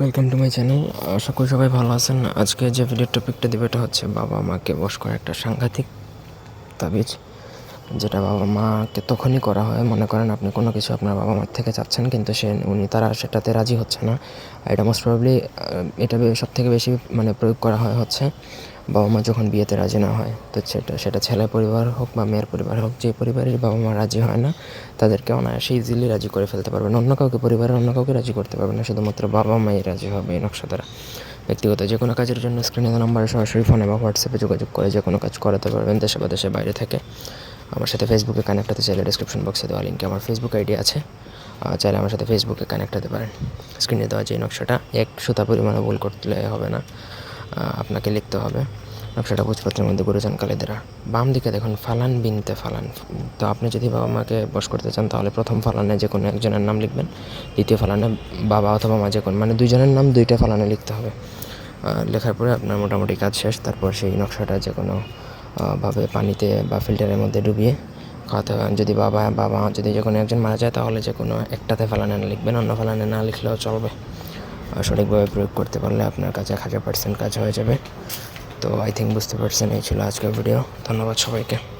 Welcome to my channel আশা করি সবাই ভালো আছেন? আজকে যে ভিডিও টপিকটা দেবে, এটা হচ্ছে বাবা মাকে বস করা একটা সাংঘাতিক তাবিজ, যেটা বাবা মাকে তখনই করা হয়। মনে করেন আপনি কোনো কিছু আপনার বাবা মার থেকে চাচ্ছেন, কিন্তু সে, উনি তারা সেটাতে রাজি হচ্ছে না। এটা মোস্ট প্রবলি এটা সব থেকে বেশি মানে প্রয়োগ করা হয় হচ্ছে। বাবা মা যখন বিয়েতে রাজি না হয়, তো সেটা সেটা ছেলে পরিবার হোক বা মেয়ের পরিবার হোক, যে পরিবারের বাবা মা রাজি হয় না, তাদেরকে অনায়াসে ইজিলি রাজি করে ফেলতে পারবেন অন্য কাউকে পরিবারের অন্য কাউকে রাজি করতে পারবেন না, শুধুমাত্র বাবা মাই রাজি হবে এই নকশা দ্বারা ব্যক্তিগত যে কোনো কাজের জন্য স্ক্রিনে নাম্বারে সরাসরি ফোনে বা হোয়াটসঅ্যাপে যোগাযোগ করে যে কোনো কাজ করাতে পারবেন দেশে বা দেশের বাইরে থেকে। আমার সাথে ফেসবুকে কানেক্ট হতে চাইলে ডিসক্রিপশন বক্সে দেওয়া লিঙ্কে আমার ফেসবুক আইডি আছে। চাইলে আমার সাথে ফেসবুকে কানেক্ট হতে পারেন। স্ক্রিনে দেওয়া যে নকশাটা, এক সুতা পরিমাণে ভুল করলে হবে না। আপনাকে লিখতে হবে। নকশাটা ভোজপত্রের মধ্যে গুরুজন কালীদেরা। বাম দিকে দেখুন, ফালান বিনতে ফালান। তো আপনি যদি বাবা মাকে বস করতে চান, তাহলে প্রথম ফালানে যে কোনো একজনের নাম লিখবেন, দ্বিতীয় ফালানে বাবা অথবা মা যে কোনো মানে দুইজনের নাম দুইটা ফালানে লিখতে হবে। লেখার পরে আপনার মোটামুটি কাজ শেষ, তারপর সেই নকশাটা যে কোনো ভাবে পানিতে বা ফিল্টারের মধ্যে ডুবিয়ে খাওয়াতে হবে। যদি বাবা বাবা যদি যে কোনো একজন মারা যায়, তাহলে যে কোনো একটাতে ফালানে লিখবেন, অন্য ফালানে না লিখলেও চলবে। সঠিকভাবে প্রয়োগ করতে পারলে আপনার কাছে হাজার পার্সেন্ট কাজ হয়ে যাবে। তো আই থিঙ্ক বুঝতে পারছেন, এই ছিল আজকের ভিডিও ধন্যবাদ সবাইকে।